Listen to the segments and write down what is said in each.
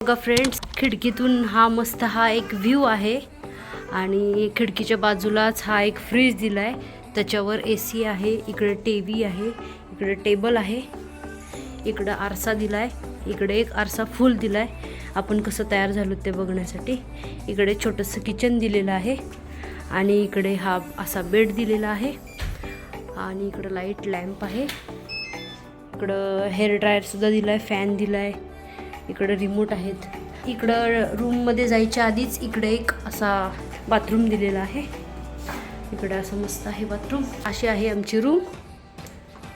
बघा फ्रेंड्स खिडकीतून हा मस्त हा एक व्ह्यू आहे. आणि खिडकीच्या बाजूलाच हा एक फ्रीज दिला आहे त्याच्यावर ए सी आहे इकडे टी व्ही आहे इकडे टेबल आहे. इकडं आरसा दिला आहे इकडे एक आरसा फुल दिला आहे आपण कसं तयार झालो ते बघण्यासाठी. इकडे छोटंसं किचन दिलेलं आहे. आणि इकडे हा असा बेड दिलेला आहे. आणि इकडं लाइट लॅम्प आहे इकडं हेअर ड्रायरसुद्धा दिला आहे फॅन दिला आहे इकडं रिमोट आहेत इकडं रूममध्ये जायच्या आधीच इकडे एक असा बाथरूम दिलेला आहे इकडे असं मस्त आहे बाथरूम अशी आहे आमची रूम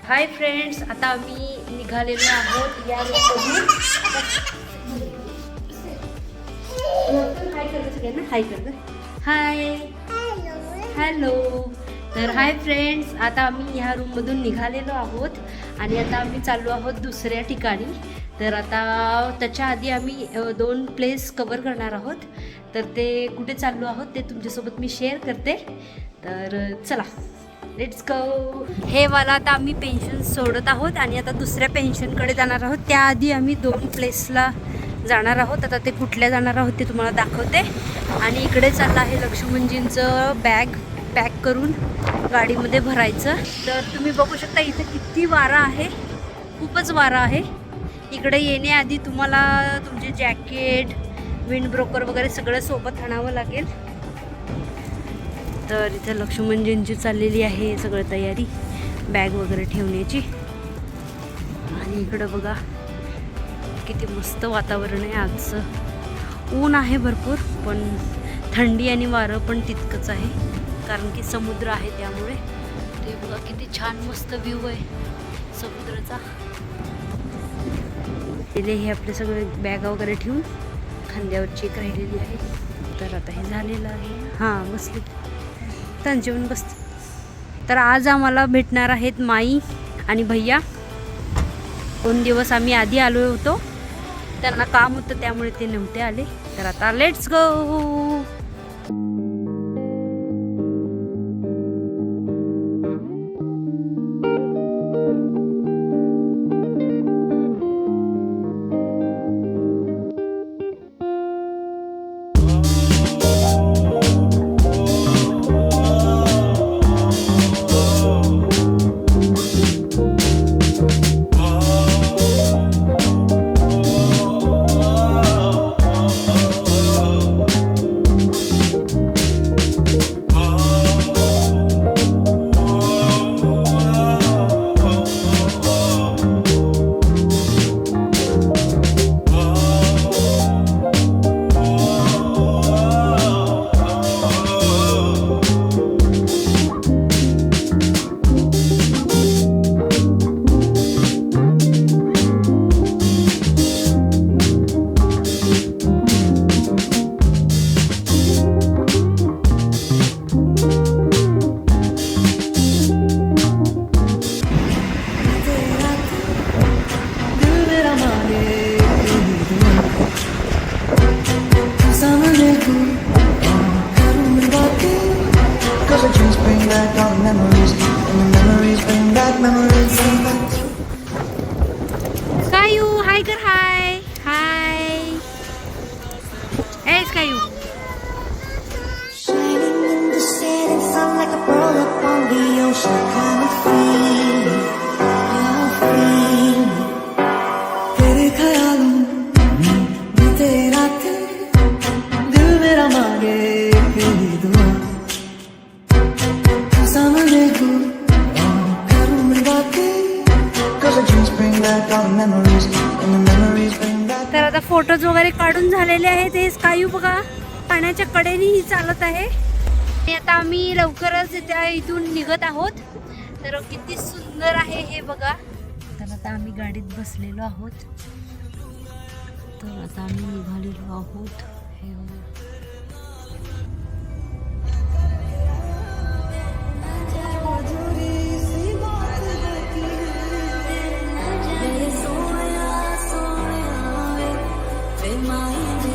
हाय फ्रेंड्स आता आम्ही निघालेलो आहोत या रूममधून हाय करतो सगळ्यांना हाय करतो हाय हॅलो तर हाय फ्रेंड्स आता आम्ही ह्या रूममधून निघालेलो आहोत आणि आता आम्ही चाललो आहोत दुसऱ्या ठिकाणी. तर आता त्याच्या आधी आम्ही दोन प्लेस कवर करणार आहोत. तर ते कुठे चाललो आहोत ते तुमच्यासोबत मी शेअर करते. तर चला लेट्स गो हे वाला आता आम्ही पेन्शन सोडत आहोत आणि आता दुसऱ्या पेन्शनकडे जाणार आहोत. त्याआधी आम्ही दोन प्लेसला जाणार आहोत. आता ते कुठल्या जाणार आहोत ते तुम्हाला दाखवते. आणि इकडे चाललं आहे लक्ष्मणजींचं बॅग पॅक करून गाडीमध्ये भरायचं. तर तुम्ही बघू शकता इथे किती वारा आहे. खूपच वारा आहे. इकडे येण्याआधी तुम्हाला तुमचे जॅकेट विंड ब्रोकर वगैरे सगळं सोबत आणावं लागेल. तर इथे लक्ष्मणजींची चाललेली आहे सगळं तयारी बॅग वगैरे ठेवण्याची. आणि इकडं बघा किती मस्त वातावरण आहे आजचं. ऊन आहे भरपूर पण थंडी आणि वारं पण तितकंच आहे. कारण की समुद्र आहे त्यामुळे. ते बघा किती छान मस्त व्ह्यू आहे समुद्राचा. दिले हे आपले सगळे बॅगा वगैरे ठेवून खांद्यावर चेक राहिलेली आहे. तर आता हे झालेलं आहे. हां बसली. पण बसते. तर आज आम्हाला भेटणार आहेत माई आणि भैया. दोन दिवस आम्ही आधी आलो होतो. त्यांना काम होतं त्यामुळे ते नव्हते आले. तर आता let's go back all the memories And the memories bring back memories. Bring back Sayu, hi. Photos वगैरे काढून झालेले आहेत. हे स्कायू बघा पाण्याच्या कडेने ही चालत आहे. आणि आता आम्ही लवकरच त्या इथून निघत आहोत. तर किती सुंदर आहे हे बघा. तर आता आम्ही गाडीत बसलेलो आहोत. तर आता आम्ही निघालेलो आहोत. mind.